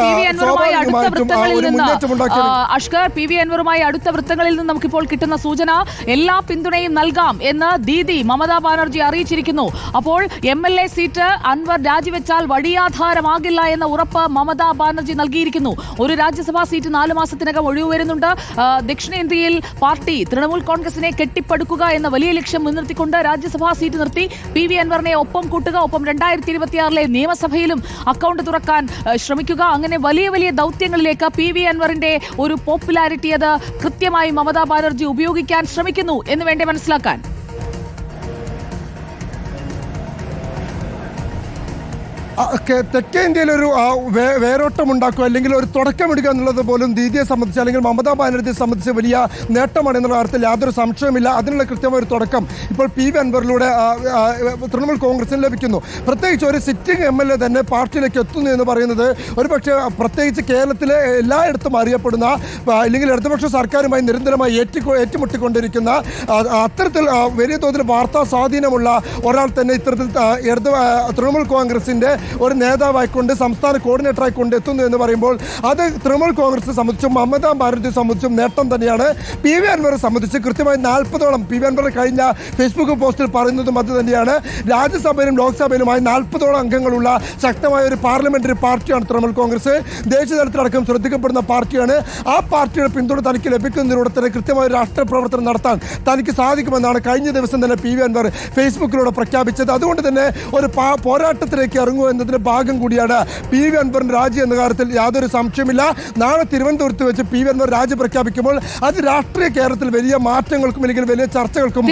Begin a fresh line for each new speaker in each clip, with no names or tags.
P V അൻവറുമായി അടുത്ത വൃത്തങ്ങളിൽ നിന്ന് Ashkar P V അൻവറുമായി അടുത്ത വൃത്തങ്ങളിൽ നിന്ന് നമുക്കിപ്പോൾ കിട്ടുന്ന സൂചന എല്ലാ പിന്തുണയും നൽകാം എന്ന് ദീദി മമതാ ബാനർജി അറിയിച്ചിരിക്കുന്നു. അപ്പോൾ M L A seat Anwar രാജിവെച്ചാൽ വഴിയാധാരമാകില്ല എന്ന ഉറപ്പ് മമതാ ബാനർജി നൽകിയിരിക്കുന്നു. ഒരു രാജ്യസഭാ സീറ്റ് നാലു മാസത്തിനകം ഒഴിവ് വരുന്നുണ്ട്. ദക്ഷിണേന്ത്യയിൽ പാർട്ടി തൃണമൂൽ കോൺഗ്രസിനെ കെട്ടിപ്പടുക്കുക എന്ന വലിയ ലക്ഷ്യം മുൻനിർത്തിക്കൊണ്ട് രാജ്യസഭാ സീറ്റ് നിർത്തി പി വി അൻവറിനെ ഒപ്പം കൂട്ടുക. ഒപ്പം രണ്ടായിരത്തി ഇരുപത്തിയാറിലെ നിയമസഭയിലും അക്കൗണ്ട് തുറക്കാൻ ശ്രമിക്കുക. അങ്ങനെ വലിയ വലിയ ദൗത്യങ്ങളിലേക്ക് പി വി അൻവറിന്റെ ഒരു പോപ്പുലാരിറ്റി അത് കൃത്യമായി മമതാ ബാനർജി ഉപയോഗിക്കാൻ ശ്രമിക്കുന്നു എന്ന് വേണ്ടേ മനസ്സിലാക്കാൻ.
തെക്കേ ഒരു ആ, വേരോട്ടം ഉണ്ടാക്കുക അല്ലെങ്കിൽ ഒരു തുടക്കമിടുക എന്നുള്ളത് പോലും ദീദിയെ സംബന്ധിച്ച് അല്ലെങ്കിൽ മമതാ ബാനർജിയെ സംബന്ധിച്ച് വലിയ നേട്ടമാണ് എന്നുള്ള കാര്യത്തിൽ യാതൊരു സംശയമില്ല അതിനുള്ള കൃത്യമായ ഒരു തുടക്കം ഇപ്പോൾ പി വി അൻവറിലൂടെ തൃണമൂൽ കോൺഗ്രസിന് ലഭിക്കുന്നു. പ്രത്യേകിച്ച് ഒരു സിറ്റിംഗ് എം എൽ എ തന്നെ പാർട്ടിയിലേക്ക് എത്തുന്നു എന്ന് പറയുന്നത് ഒരുപക്ഷെ പ്രത്യേകിച്ച് കേരളത്തിലെ എല്ലായിടത്തും അറിയപ്പെടുന്ന അല്ലെങ്കിൽ ഇടതുപക്ഷ സർക്കാരുമായി നിരന്തരമായി ഏറ്റി ഏറ്റുമുട്ടിക്കൊണ്ടിരിക്കുന്ന അത്തരത്തിൽ വലിയ തോതിൽ വാർത്താ സ്വാധീനമുള്ള ഒരാൾ തന്നെ ഇത്തരത്തിൽ ഇടതു തൃണമൂൽ കോൺഗ്രസിന്റെ ഒരു നേതാവായിക്കൊണ്ട് സംസ്ഥാന കോർഡിനേറ്ററായിക്കൊണ്ട് എത്തുന്നു എന്ന് പറയുമ്പോൾ അത് തൃണമൂൽ കോൺഗ്രസ് സംബന്ധിച്ചും മമതാ ബാനർജിയെ സംബന്ധിച്ചും നേട്ടം തന്നെയാണ്. പി വി അൻവറെ സംബന്ധിച്ച് കൃത്യമായി നാൽപ്പതോളം പി വി അൻവർ കഴിഞ്ഞ ഫേസ്ബുക്ക് പോസ്റ്റിൽ പറയുന്നതും അത് തന്നെയാണ്. രാജ്യസഭയിലും ലോക്സഭയിലുമായി നാൽപ്പതോളം അംഗങ്ങളുള്ള ശക്തമായ ഒരു പാർലമെന്ററി പാർട്ടിയാണ് തൃണമൂൽ കോൺഗ്രസ്. ദേശീയ തലത്തിലടക്കം ശ്രദ്ധിക്കപ്പെടുന്ന പാർട്ടിയാണ്. ആ പാർട്ടിയുടെ പിന്തുണ തനിക്ക് ലഭിക്കുന്നതിലൂടെ തന്നെ കൃത്യമായ രാഷ്ട്രീയ പ്രവർത്തനം നടത്താൻ തനിക്ക് സാധിക്കുമെന്നാണ് കഴിഞ്ഞ ദിവസം തന്നെ പി വി അൻവർ ഫേസ്ബുക്കിലൂടെ പ്രഖ്യാപിച്ചത്. അതുകൊണ്ട് തന്നെ ഒരു പോരാട്ടത്തിലേക്ക് ഇറങ്ങുക എന്നതിന്റെ ഭാഗം കൂടിയാണ് പി വി അൻവറിന്റെ രാജി എന്ന കാര്യത്തിൽ യാതൊരു സംശയമില്ല നാളെ തിരുവനന്തപുരത്ത് വെച്ച് പി വി അൻവർ രാജി പ്രഖ്യാപിക്കുമ്പോൾ അത് രാഷ്ട്രീയ കേരളത്തിൽ വലിയ മാറ്റങ്ങൾക്കും അല്ലെങ്കിൽ വലിയ ചർച്ചകൾക്കും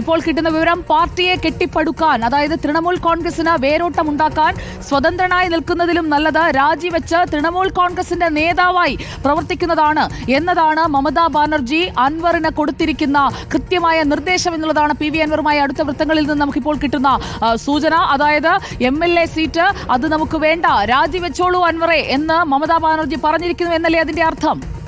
ഇപ്പോൾ കിട്ടുന്ന വിവരം പാർട്ടിയെ കെട്ടിപ്പടുക്കാൻ അതായത് തൃണമൂൽ കോൺഗ്രസിന് വേരോട്ടം ഉണ്ടാക്കാൻ സ്വതന്ത്രനായി നിൽക്കുന്നതിലും നല്ലത് രാജിവെച്ച് തൃണമൂൽ കോൺഗ്രസിന്റെ നേതാവായി പ്രവർത്തിക്കുന്നതാണ് എന്നതാണ് മമതാ ബാനർജി അൻവറിന് കൊടുത്തിരിക്കുന്ന കൃത്യമായ നിർദ്ദേശം എന്നുള്ളതാണ് പി വി അൻവറുമായി അടുത്ത വൃത്തങ്ങളിൽ നിന്ന് നമുക്കിപ്പോൾ കിട്ടുന്ന ആ, സൂചന. അതായത് എം എൽ എ സീറ്റ് അത് നമുക്ക് വേണ്ട. രാജിവെച്ചോളൂ അൻവറെ എന്ന് മമതാ ബാനർജി പറഞ്ഞിരിക്കുന്നു എന്നല്ലേ അതിന്റെ അർത്ഥം?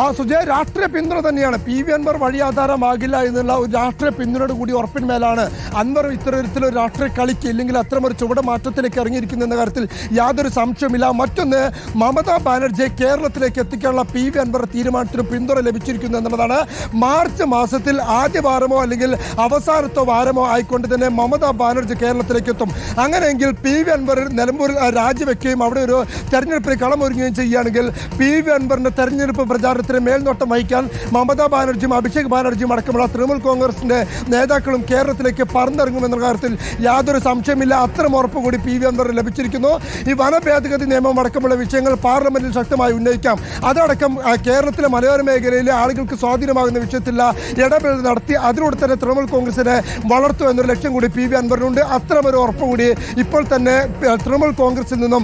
ആ സുജയ രാഷ്ട്രീയ പിന്തുണ തന്നെയാണ്. പി വി അൻവർ വഴി ആധാരമാകില്ല എന്നുള്ള ഒരു രാഷ്ട്രീയ പിന്തുണയുടെ കൂടി ഉറപ്പിന്മേലാണ് അൻവർ ഇത്തരത്തിലൊരു രാഷ്ട്രീയ കളിക്ക് ഇല്ലെങ്കിൽ അത്തരമൊരു ചുവട മാറ്റത്തിലേക്ക് ഇറങ്ങിയിരിക്കുന്നു എന്ന കാര്യത്തിൽ യാതൊരു സംശയമില്ല മറ്റൊന്ന് മമതാ ബാനർജിയെ കേരളത്തിലേക്ക് എത്തിക്കാനുള്ള പി വി അൻവർ തീരുമാനത്തിന് പിന്തുണ ലഭിച്ചിരിക്കുന്നു എന്നുള്ളതാണ്. മാർച്ച് മാസത്തിൽ ആദ്യ വാരമോ അല്ലെങ്കിൽ അവസാനത്തെ വാരമോ ആയിക്കൊണ്ട് തന്നെ മമതാ ബാനർജി കേരളത്തിലേക്ക് എത്തും. അങ്ങനെയെങ്കിൽ പി വി അൻവർ നിലമ്പൂരിൽ രാജിവെക്കുകയും അവിടെ ഒരു തെരഞ്ഞെടുപ്പിൽ കളമൊരുങ്ങുകയും ചെയ്യുകയാണെങ്കിൽ പി വി അൻവറിന്റെ തെരഞ്ഞെടുപ്പ് പ്രചാരണത്തിന് മേൽനോട്ടം വഹിക്കാൻ മമതാ ബാനർജിയും അഭിഷേക് ബാനർജിയും അടക്കമുള്ള തൃണമൂൽ കോൺഗ്രസിന്റെ നേതാക്കളും കേരളത്തിലേക്ക് പറന്നിറങ്ങുമെന്ന കാര്യത്തിൽ യാതൊരു സംശയമില്ല അത്തരം ഉറപ്പ് കൂടി പി വി അൻവറിന് ലഭിച്ചിരിക്കുന്നു. ഈ വന ഭേദഗതി നിയമം അടക്കമുള്ള വിഷയങ്ങൾ പാർലമെന്റിൽ ശക്തമായി ഉന്നയിക്കാം. അതടക്കം കേരളത്തിലെ മലയോര മേഖലയിലെ ആളുകൾക്ക് സ്വാധീനമാകുന്ന വിഷയത്തിലുള്ള ഇടപെടൽ നടത്തി അതിലൂടെ തന്നെ തൃണമൂൽ കോൺഗ്രസിനെ വളർത്തു എന്നൊരു ലക്ഷ്യം കൂടി പി വി അൻവറിനുണ്ട്. അത്തരമൊരു ഉറപ്പ് കൂടി ഇപ്പോൾ തന്നെ തൃണമൂൽ കോൺഗ്രസിൽ നിന്നും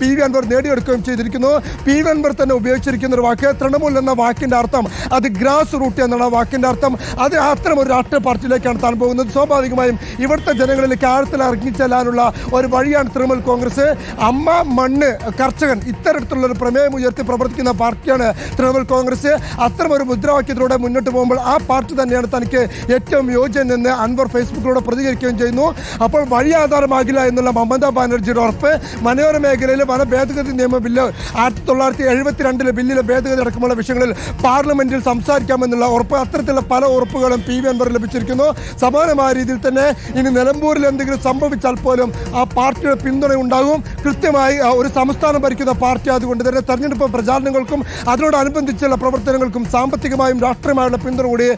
പി വി അൻവർ നേടിയെടുക്കുകയും ചെയ്തിരിക്കുന്നു. പി വി അൻവർ തന്നെ ഉപയോഗിച്ചിരിക്കുന്ന ഒരു വാക്ക് തൃണമൂൽ എന്ന വാക്കിന്റെ അർത്ഥം അത് ഗ്രാസ് റൂട്ട് എന്നാണ് ആ വാക്കിന്റെ അർത്ഥം. അത് അത്തരം ഒരു രാഷ്ട്രീയ പാർട്ടിയിലേക്കാണ് താൻ പോകുന്നത്. സ്വാഭാവികമായും ഇവിടുത്തെ ജനങ്ങളിലേക്ക് ആഴത്തിൽ ഇറങ്ങിച്ചെല്ലാനുള്ള ഒരു വഴിയാണ് തൃണമൂൽ കോൺഗ്രസ്. അമ്മ മണ്ണ് കർഷകൻ ഇത്തരത്തിലുള്ള ഒരു പ്രമേയം ഉയർത്തി പ്രവർത്തിക്കുന്ന പാർട്ടിയാണ് തൃണമൂൽ കോൺഗ്രസ്. അത്തരം ഒരു മുദ്രാവാക്യത്തിലൂടെ മുന്നോട്ട് പോകുമ്പോൾ ആ പാർട്ടി തന്നെയാണ് തനിക്ക് ഏറ്റവും യോജ്യം എന്ന് അൻവർ ഫേസ്ബുക്കിലൂടെ പ്രതികരിക്കുകയും ചെയ്യുന്നു. അപ്പോൾ വഴി ആധാരമാകില്ല എന്നുള്ള മമതാ ബാനർജിയുടെ ഉറപ്പ് മനോഹര മേഖലയിലെ വന ഭേദഗതി നിയമ ബില്ല് ആയിരത്തി തൊള്ളായിരത്തി എഴുപത്തിരണ്ടിലെ ബില്ലിലെ ഭേദഗതി അടക്കമുള്ള വിഷയങ്ങളിൽ പാർലമെന്റിൽ സംസാരിക്കാമെന്നുള്ള ഉറപ്പ് അത്തരത്തിലുള്ള പല ഉറപ്പുകളും പി വി അൻവർ ലഭിച്ചിരിക്കുന്നു. സമാനമായ രീതിയിൽ തന്നെ ഇനി നിലമ്പൂരിൽ എന്തെങ്കിലും സംഭവിച്ചാൽ പോലും ആ പാർട്ടിയുടെ പിന്തുണ ഉണ്ടാകും. കൃത്യമായി ഒരു സംസ്ഥാനം ഭരിക്കുന്ന പാർട്ടി ആയതുകൊണ്ട് തന്നെ തെരഞ്ഞെടുപ്പ് പ്രചാരണങ്ങൾക്കും അതിനോടനുബന്ധിച്ചുള്ള പ്രവർത്തനങ്ങൾക്കും സാമ്പത്തികമായും രാഷ്ട്രീയമായുള്ള പിന്തുണ കൂടി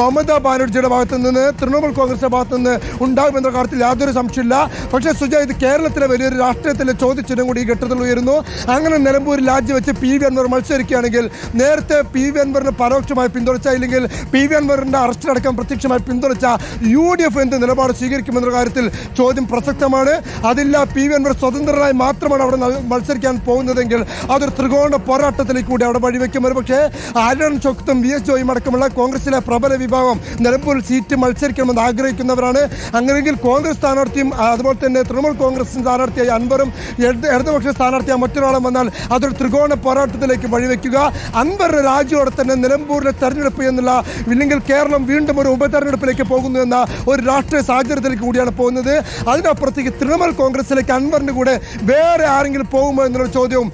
മമതാ ബാനർജിയുടെ ഭാഗത്ത് നിന്ന് തൃണമൂൽ കോൺഗ്രസിന്റെ ഭാഗത്ത് നിന്ന് ഉണ്ടാകുമെന്ന കാര്യത്തിൽ യാതൊരു സംശയമില്ല പക്ഷേ സുജ ഇത് കേരളത്തിലെ വലിയൊരു രാഷ്ട്രീയത്തിലെ ചോദ്യചിഹ്നം കൂടി ഈ ഘട്ടത്തിൽ ഉയരുന്നു. അങ്ങനെ നിലമ്പൂരിൽ വെച്ച് പി വി അൻവർ മത്സരിക്കുകയാണെങ്കിൽ നേരത്തെ പി വി അൻവറിന് പരോക്ഷമായി പിന്തുണച്ച ഇല്ലെങ്കിൽ പി വി അൻവറിന്റെ അറസ്റ്റിലടക്കം പ്രത്യക്ഷമായി പിന്തുണച്ച യു ഡി എഫ് എന്ത് നിലപാട് സ്വീകരിക്കുമെന്ന കാര്യത്തിൽ ചോദ്യം പ്രസക്തമാണ്. അതില്ല പി വി അൻവർ സ്വതന്ത്രനായി മാത്രമാണ് അവിടെ മത്സരിക്കാൻ പോകുന്നതെങ്കിൽ അതൊരു ത്രികോണ പോരാട്ടത്തിലേക്ക് കൂടി അവിടെ വഴിവെക്കും. ഒരു പക്ഷേ അരുൺ ചൊക്തും വി എസ് ജോയും അടക്കമുള്ള കോൺഗ്രസിലെ പ്രബല വിഭാഗം നിലമ്പൂരിൽ സീറ്റ് മത്സരിക്കണമെന്ന് ആഗ്രഹിക്കുന്നവരാണ്. അങ്ങനെയെങ്കിൽ കോൺഗ്രസ് സ്ഥാനാർത്ഥിയും അതുപോലെ തന്നെ തൃണമൂൽ കോൺഗ്രസ് സ്ഥാനാർത്ഥിയായി അൻവറും ഇടത് ഇടതുപക്ഷ സ്ഥാനാർത്ഥിയായി മറ്റൊരാളും വന്നാൽ അതൊരു ത്രികോണ പോരാട്ടത്തിലേക്ക് വഴിവെക്കുക. അൻവർ അൻവറിന്റെ രാജ്യമോടെ തന്നെ നിലമ്പൂരിലെ തെരഞ്ഞെടുപ്പ് എന്നുള്ള ഇല്ലെങ്കിൽ കേരളം വീണ്ടും ഒരു ഉപതെരഞ്ഞെടുപ്പിലേക്ക് പോകുന്നു എന്ന ഒരു രാഷ്ട്രീയ സാഹചര്യത്തിലേക്ക് കൂടിയാണ് പോകുന്നത്. അതിനപ്പുറത്തേക്ക് തൃണമൂൽ കോൺഗ്രസിലേക്ക് അൻവറിന് കൂടെ വേറെ ആരെങ്കിലും പോകുമോ എന്നുള്ള ചോദ്യവും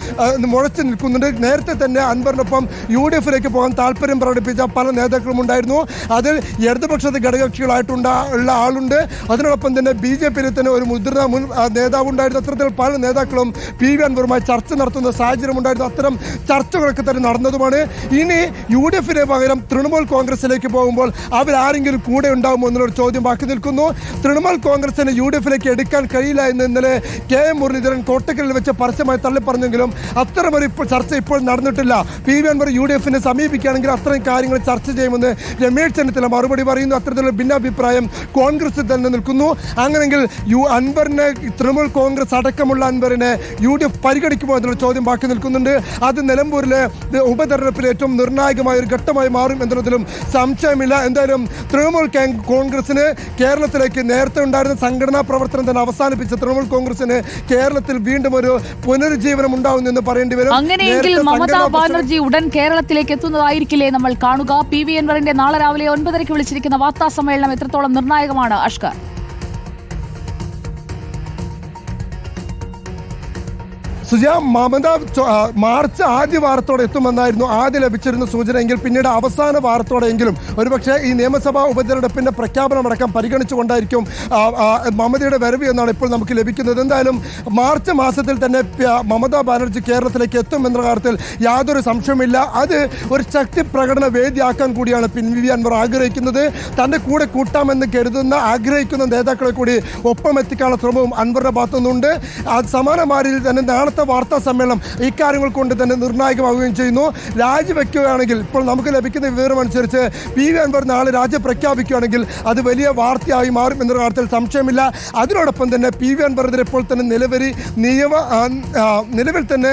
മുഴച്ചു നിൽക്കുന്നുണ്ട്. നേരത്തെ തന്നെ അൻവറിനൊപ്പം യു ഡി എഫിലേക്ക് പോകാൻ താല്പര്യം പ്രകടിപ്പിച്ച പല നേതാക്കളും ഉണ്ടായിരുന്നു. അതിൽ ഇടതുപക്ഷത്തെ ഘടകകക്ഷികളായിട്ടുണ്ട് ഉള്ള ആളുണ്ട്. അതിനോടൊപ്പം തന്നെ ബി ജെ പിയിൽ തന്നെ ഒരു മുതിർന്ന മുൻ നേതാവ് ഉണ്ടായിരുന്നു അത്തരത്തിൽ പല നേതാക്കളും പി വി അൻവറുമായി ചർച്ച നടത്തുന്ന സാഹചര്യം ഉണ്ടായിരുന്നു അത്തരം ചർച്ചകളൊക്കെ തന്നെ നടന്നതുമാണ്. ഇനി യു ഡി എഫിന് പകരം തൃണമൂൽ കോൺഗ്രസിലേക്ക് പോകുമ്പോൾ അവരാരെങ്കിലും കൂടെ ഉണ്ടാകുമോ എന്നുള്ളൊരു ചോദ്യം ബാക്കി നിൽക്കുന്നു. തൃണമൂൽ കോൺഗ്രസിന് യു ഡി എഫിലേക്ക് എടുക്കാൻ കഴിയില്ല എന്ന് ഇന്നലെ കെ എം മുരളീധരൻ കോട്ടക്കലിൽ വെച്ച് പരസ്യമായി തള്ളിപ്പറഞ്ഞെങ്കിലും അത്തരമൊരു ചർച്ച ഇപ്പോൾ നടന്നിട്ടില്ല. P V Anwar U D എഫിനെ സമീപിക്കുകയാണെങ്കിൽ അത്രയും കാര്യങ്ങൾ ചർച്ച ചെയ്യുമെന്ന് രമേശ് ചെന്നിത്തല മറുപടി പറയുന്നു. അത്തരത്തിലുള്ള ഭിന്നാഭിപ്രായം കോൺഗ്രസ് തന്നെ നിൽക്കുന്നു. അങ്ങനെങ്കിൽ യു അൻവറിനെ തൃണമൂൽ കോൺഗ്രസ് അടക്കമുള്ള അൻവറിനെ യു ഡി എഫ് പരിഗണിക്കുമോ എന്നുള്ള ചോദ്യം ബാക്കി നിൽക്കുന്നുണ്ട്. അത് നിലമ്പൂരിലെ ഉപതെരഞ്ഞെടുപ്പിൽ ഏറ്റവും നിർണായകമായ ഒരു ഘട്ടമായി മാറും എന്നതിലും സംശയമില്ല. എന്തായാലും തൃണമൂൽ കോൺഗ്രസിന് കേരളത്തിലേക്ക് നേരത്തെ ഉണ്ടായിരുന്ന സംഘടനാ പ്രവർത്തനം തന്നെ അവസാനിപ്പിച്ച തൃണമൂൽ കോൺഗ്രസിന് കേരളത്തിൽ വീണ്ടും ഒരു പുനരുജ്ജീവനം ഉണ്ടാവും എന്ന് പറയേണ്ടി വരും.
അങ്ങനെയെങ്കിൽ മമതാ ബാനർജി ഉടൻ കേരളത്തിലേക്ക് എത്തുന്നതായിരിക്കില്ലേ നമ്മൾ കാണുക. പി വി എൻവറിന്റെ നാളെ രാവിലെ ഒൻപതരയ്ക്ക് വിളിച്ചിരിക്കുന്ന വാർത്താ സമ്മേളനം എത്രത്തോളം നിർണായകമാണ്? അഷ്കർ.
സുജ മമത മാർച്ച് ആദ്യ വാർത്തോടെ എത്തുമെന്നായിരുന്നു ആദ്യം ലഭിച്ചിരുന്ന സൂചന. എങ്കിൽ പിന്നീട് അവസാന വാരത്തോടെയെങ്കിലും ഒരുപക്ഷെ ഈ നിയമസഭാ ഉപതെരഞ്ഞെടുപ്പിന്റെ പ്രഖ്യാപനമടക്കം പരിഗണിച്ചുകൊണ്ടായിരിക്കും മമതയുടെ വരവ് എന്നാണ് ഇപ്പോൾ നമുക്ക് ലഭിക്കുന്നത്. എന്തായാലും മാർച്ച് മാസത്തിൽ തന്നെ മമതാ ബാനർജി കേരളത്തിലേക്ക് എത്തും എന്ന കാര്യത്തിൽ യാതൊരു സംശയമില്ല അത് ഒരു ശക്തി പ്രകടന വേദിയാക്കാൻ കൂടിയാണ് പിൻ വി അൻവർ ആഗ്രഹിക്കുന്നത്. തന്റെ കൂടെ കൂട്ടാമെന്ന് കരുതുന്ന ആഗ്രഹിക്കുന്ന നേതാക്കളെ കൂടി ഒപ്പം എത്തിക്കാനുള്ള ശ്രമവും അൻവറിന്റെ ഭാഗത്തുനിന്നുണ്ട്. രീതിയിൽ തന്നെ നാളത്തെ വാർത്താ സമ്മേളനം ഇക്കാര്യങ്ങൾ കൊണ്ട് തന്നെ നിർണായകമാവുകയും ചെയ്യുന്നു. രാജിവെക്കുകയാണെങ്കിൽ ഇപ്പോൾ നമുക്ക് ലഭിക്കുന്ന വിവരം അനുസരിച്ച് പി വി അൻവർ നാളെ രാജ്യം പ്രഖ്യാപിക്കുകയാണെങ്കിൽ അത് വലിയ വാർത്തയായി മാറും എന്ന കാര്യത്തിൽ സംശയമില്ല. അതിനോടൊപ്പം തന്നെ പി വി അൻവറിനെതിരെ ഇപ്പോൾ തന്നെ നിലവിൽ നിയമ നിലവിൽ തന്നെ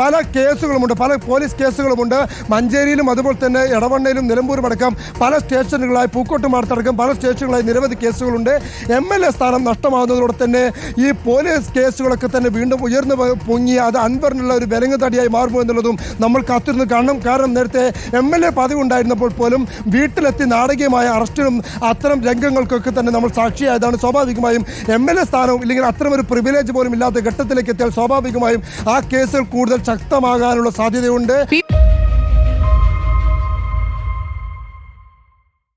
പല കേസുകളുമുണ്ട്. പല പോലീസ് കേസുകളുമുണ്ട്. മഞ്ചേരിയിലും അതുപോലെ തന്നെ എടവണ്ണയിലും നിലമ്പൂരും അടക്കം പല സ്റ്റേഷനുകളായി പൂക്കോട്ടുമാടത്തടക്കം പല സ്റ്റേഷനുകളായി നിരവധി കേസുകളുണ്ട്. എം എൽ എ സ്ഥാനം നഷ്ടമാകുന്നതോടെ തന്നെ ഈ പോലീസ് കേസുകളൊക്കെ തന്നെ വീണ്ടും ഉയർന്നു പൊങ്ങി അത് അൻവറിനുള്ള ഒരു വിലങ്ങ് തടിയായി മാറുമോ എന്നുള്ളതും നമ്മൾ കാത്തിരുന്ന് കാണണം. കാരണം നേരത്തെ എം എൽ എ പദവി ഉണ്ടായിരുന്നപ്പോൾ പോലും വീട്ടിലെത്തി നാടകീയമായ അറസ്റ്റിനും അത്തരം രംഗങ്ങൾക്കൊക്കെ തന്നെ നമ്മൾ സാക്ഷിയായതാണ്. സ്വാഭാവികമായും എം എൽ എ സ്ഥാനവും ഇല്ലെങ്കിൽ അത്തരം ഒരു പ്രിവിലേജ് പോലും ഇല്ലാത്ത ഘട്ടത്തിലേക്ക് എത്തിയാൽ സ്വാഭാവികമായും ആ കേസുകൾ കൂടുതൽ ശക്തമാകാനുള്ള സാധ്യതയുണ്ട്.